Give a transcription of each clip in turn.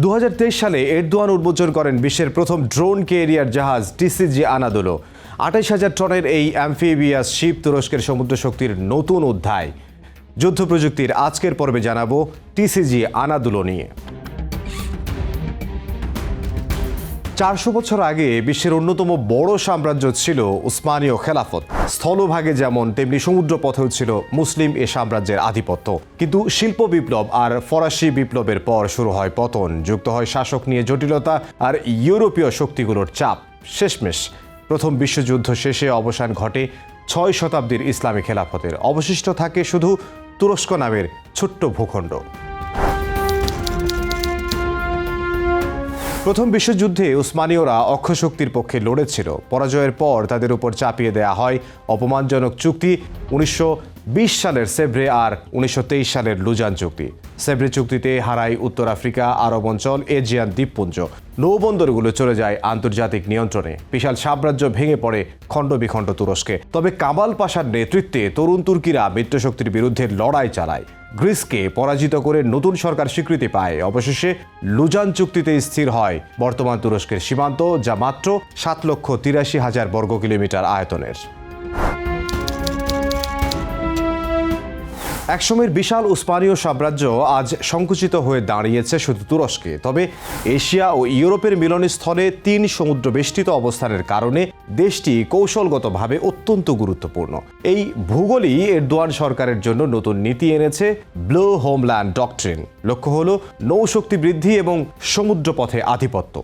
দু হাজার তেইশ সালে এরদোয়ান উন্মোচন করেন বিশ্বের প্রথম ড্রোন কেরিয়ার জাহাজ টিসিজি আনাদোলো। আঠাশ হাজার টনের এই অ্যামফিবিয়াস শিপ তুরস্কের সমুদ্র শক্তির নতুন অধ্যায়। যুদ্ধ প্রযুক্তির আজকের পর্বে জানাব টিসিজি আনাদুলো নিয়ে। চারশো বছর আগে বিশ্বের অন্যতম বড় সাম্রাজ্য ছিল উসমানীয় খেলাফত। স্থলভাগে যেমন, তেমনি সমুদ্র পথেও ছিল মুসলিম এ সাম্রাজ্যের আধিপত্য। কিন্তু শিল্প বিপ্লব আর ফরাসি বিপ্লবের পর শুরু হয় পতন, যুক্ত হয় শাসক নিয়ে জটিলতা আর ইউরোপীয় শক্তিগুলোর চাপ। শেষমেশ, প্রথম বিশ্বযুদ্ধ শেষে অবসান ঘটে ছয় শতাব্দীর ইসলামী খেলাফতের। অবশিষ্ট থাকে শুধু তুরস্ক নামের ছোট্ট ভূখণ্ড। প্রথম বিশ্বযুদ্ধে উসমানীয়রা অক্ষশক্তির পক্ষে লড়েছিল। পরাজয়ের পর তাদের উপর চাপিয়ে দেয়া হয় অপমানজনক চুক্তি। উনিশশো সালের সেব্রে আর উনিশশো তেইশ সালের লুজান চুক্তি। সেব্রে চুক্তিতে হারায় উত্তর আফ্রিকা, আরব অঞ্চল, এজিয়ান দ্বীপপুঞ্জ। নৌবন্দরগুলো চলে যায় আন্তর্জাতিক নিয়ন্ত্রণে। বিশাল সাম্রাজ্য ভেঙে পড়ে খণ্ড বিখণ্ড তুরস্কে। তবে কামাল পাশার নেতৃত্বে তরুণ তুর্কিরা মিত্রশক্তির বিরুদ্ধে লড়াই চালায়। গ্রিসকে পরাজিত করে নতুন সরকার স্বীকৃতি পায়। অবশেষে লুজান চুক্তিতে স্থির হয় বর্তমান তুরস্কের সীমান্ত, যা মাত্র সাত লক্ষ তিরাশি হাজার বর্গ কিলোমিটার আয়তনের। একসময়ের বিশাল উসমানীয় সাম্রাজ্য আজ সংকুচিত হয়ে দাঁড়িয়েছে শুধু তুরস্কে। তবে এশিয়া ও ইউরোপের মিলনস্থলে তিন সমুদ্র বেষ্টিত অবস্থানের কারণে দেশটি কৌশলগতভাবে অত্যন্ত গুরুত্বপূর্ণ। এই ভূগোলই এরদোয়ান সরকারের জন্য নতুন নীতি এনেছে ব্লো হোমল্যান্ড ডকট্রিন। লক্ষ্য হল নৌশক্তি বৃদ্ধি এবং সমুদ্রপথে আধিপত্য।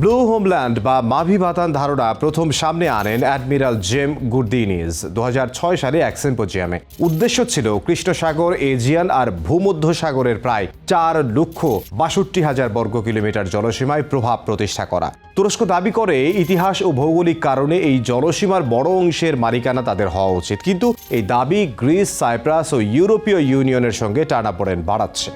ব্লু হোমল্যান্ড বা মাভি ভাতান ধারণা প্রথম সামনে আনেন অ্যাডমিরাল জেম গুর্দিনিজ। দু সালে এক সিম্পোজিয়ামে। উদ্দেশ্য ছিল কৃষ্ণসাগর, এজিয়ান আর ভূমধ্য সাগরের প্রায় চার লক্ষ বাষট্টি হাজার বর্গ কিলোমিটার জলসীমায় প্রভাব প্রতিষ্ঠা করা। তুরস্ক দাবি করে, ইতিহাস ও ভৌগোলিক কারণে এই জলসীমার বড় অংশের মালিকানা তাদের হওয়া উচিত। কিন্তু এই দাবি গ্রিস, সাইপ্রাস ও ইউরোপীয় ইউনিয়নের সঙ্গে টানাপোড়েন বাড়াচ্ছে।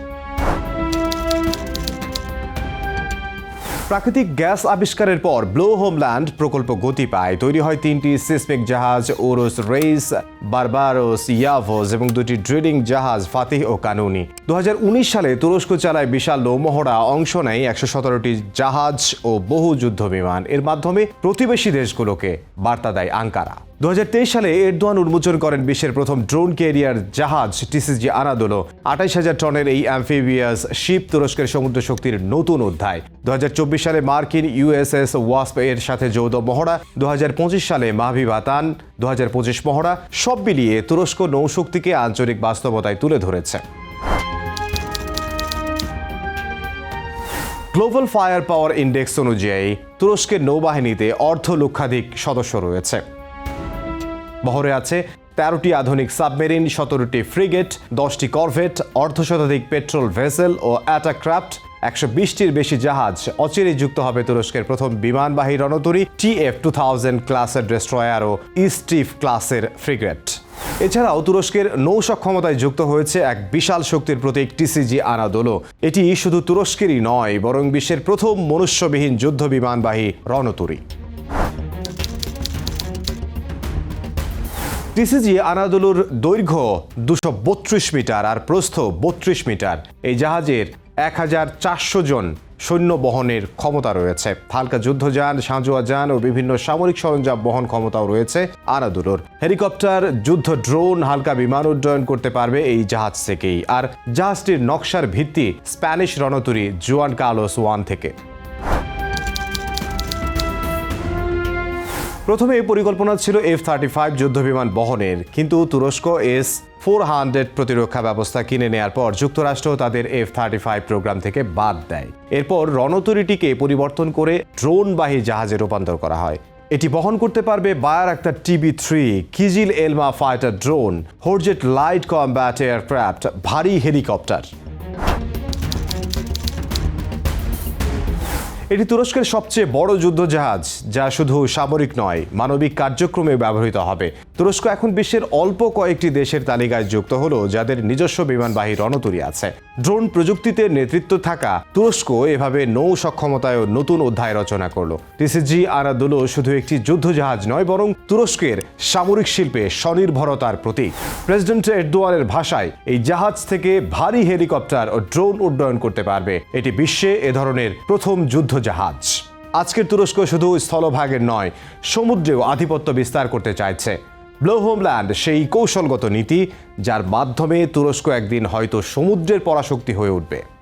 প্রাকৃতিক গ্যাস আবিষ্কারের পর ব্লো হোমল্যান্ড প্রকল্প গতি পায়। তৈরি হয় তিনটি সিসমিক জাহাজ, ওরোস রেইস, বারবারোস, ইয়াভোস এবং দুটি ড্রিলিং জাহাজ, ফাতিহ ও কানুনি। দু হাজার উনিশ সালে তুরস্ক চালায় বিশাল নৌমহড়া অংশ নেয় একশো সতেরোটি জাহাজ ও বহু যুদ্ধ বিমান এর মাধ্যমে প্রতিবেশী দেশগুলোকে বার্তা দেয় আঙ্কারা। দু হাজার তেইশ সালে এরদোয়ান উন্মোচন করেন বিশ্বের প্রথম ড্রোন ক্যারিয়ার জাহাজ টিসিজি আনাদোলো আঠাইশ হাজার টনের এই অ্যামফিবিয়াস শিপ তুরস্কের সমুদ্র শক্তির নতুন অধ্যায়। দুহাজার চব্বিশ সালে মার্কিন ইউএসএস ওয়াসপ এর সাথে যৌথ মহড়া। দুহাজার পঁচিশ সালে মাভি বাতান। দু মহড়া সব মিলিয়ে তুরস্ক নৌশক্তিকে আঞ্চলিক বাস্তবতায় তুলে ধরেছে। গ্লোবাল ফায়ার পাওয়ার ইন্ডেক্স অনুযায়ী তুরস্কের নৌবাহিনীতে অর্ধ লক্ষাধিক সদস্য রয়েছে। বহরে আছে তেরোটি আধুনিক সাবমেরিন, সতেরোটি ফ্রিগেট, দশটি করভেট, অর্ধশতাধিক পেট্রোল ভেসেল ও অ্যাটাক্রাফট, একশো বিশটির বেশি জাহাজ অচিরেই যুক্ত হবে তুরস্কের প্রথম বিমানবাহী রণতরী টিএফ টু থাউজেন্ড ক্লাসের ডেস্ট্রয়ার ও ইস্টিফ ক্লাসের ফ্রিগেট। এছাড়াও তুরস্কের নৌ সক্ষমতায় যুক্ত হয়েছে এক বিশাল শক্তির প্রতীক টিসিজি আনাদোলো। এটি শুধু তুরস্কেরই নয়, বরং বিশ্বের প্রথম মনুষ্যবিহীন যুদ্ধ বিমানবাহী রণতরী। টিসিজি আনাদুলুর দৈর্ঘ্য দুশো বত্রিশ মিটার আর প্রস্থ বত্রিশ মিটার। এই জাহাজের এক হাজার চারশো জন সৈন্য বহনের ক্ষমতা রয়েছে। হালকা যুদ্ধযান, সাঁজোয়া যান ও বিভিন্ন সামরিক সরঞ্জাম বহন ক্ষমতাও রয়েছে আনাদুলোর। হেলিকপ্টার, যুদ্ধ ড্রোন, হালকা বিমান উড্ডয়ন করতে পারবে এই জাহাজ থেকেই। আর জাহাজটির নকশার ভিত্তি স্প্যানিশ রণতরী জুয়ান কার্লোস ওয়ান থেকে। প্রথমে পরিকল্পনা ছিল এফ থার্টি ফাইভ যুদ্ধবিমান বহনের, কিন্তু তুরস্ক এস ফোর হান্ড্রেড প্রতিরক্ষা ব্যবস্থা কিনে নেয়ার পর যুক্তরাষ্ট্র তাদের এফ থার্টি ফাইভ প্রোগ্রাম থেকে বাদ দেয়। এরপর রণতরীটিকে পরিবর্তন করে ড্রোনবাহী জাহাজে রূপান্তর করা হয়। এটি বহন করতে পারবে বায়ার একটা TB three Kizilelma fighter drone Hurjet light combat aircraft ভারী হেলিকপ্টার। এটি তুরস্কের সবচেয়ে বড় যুদ্ধ জাহাজ যা শুধু সামরিক নয় মানবিক কার্যক্রমে ব্যবহৃত হবে। তুরস্ক এখন বিশ্বের অল্প কয়েকটি দেশের তালিকায় যুক্ত হলো, যাদের নিজস্ব বিমানবাহী রণতরী আছে। ড্রোন প্রযুক্তিতে নেতৃত্ব থাকা তুরস্ক এভাবে নৌ সক্ষমতায় নতুন অধ্যায় রচনা করল। টিসিজি আরাদুলো শুধু একটি যুদ্ধজাহাজ নয়, বরং তুরস্কের সামরিক শিল্পে স্বনির্ভরতার প্রতীক। প্রেসিডেন্ট এরদোয়ানের ভাষায়, এই জাহাজ থেকে ভারী হেলিকপ্টার ও ড্রোন উড্ডয়ন করতে পারবে। এটি বিশ্বে এ ধরনের প্রথম যুদ্ধজাহাজ। আজকের তুরস্ক শুধু স্থলভাগের নয়, সমুদ্রেও আধিপত্য বিস্তার করতে চাইছে। ব্লো হোমল্যান্ড সেই কৌশলগত নীতি যার মাধ্যমে তুরস্ক একদিন হয়তো সমুদ্রের পরাশক্তি হয়ে উঠবে।